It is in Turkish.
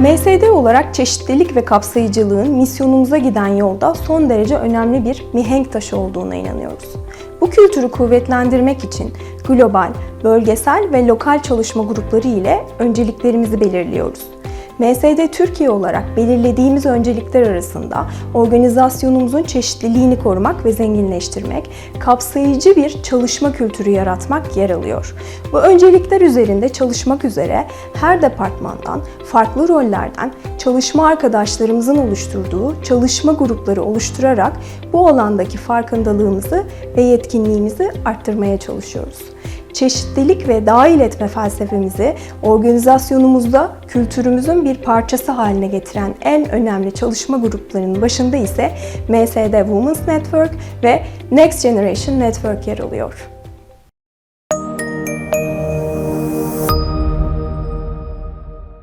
MSD olarak çeşitlilik ve kapsayıcılığın misyonumuza giden yolda son derece önemli bir mihenk taşı olduğuna inanıyoruz. Bu kültürü kuvvetlendirmek için global, bölgesel ve lokal çalışma grupları ile önceliklerimizi belirliyoruz. MSD Türkiye olarak belirlediğimiz öncelikler arasında organizasyonumuzun çeşitliliğini korumak ve zenginleştirmek, kapsayıcı bir çalışma kültürü yaratmak yer alıyor. Bu öncelikler üzerinde çalışmak üzere her departmandan, farklı rollerden çalışma arkadaşlarımızın oluşturduğu çalışma grupları oluşturarak bu alandaki farkındalığımızı ve yetkinliğimizi arttırmaya çalışıyoruz çeşitlilik ve dahil etme felsefemizi organizasyonumuzda kültürümüzün bir parçası haline getiren en önemli çalışma gruplarının başında ise MSD Women's Network ve Next Generation Network yer alıyor.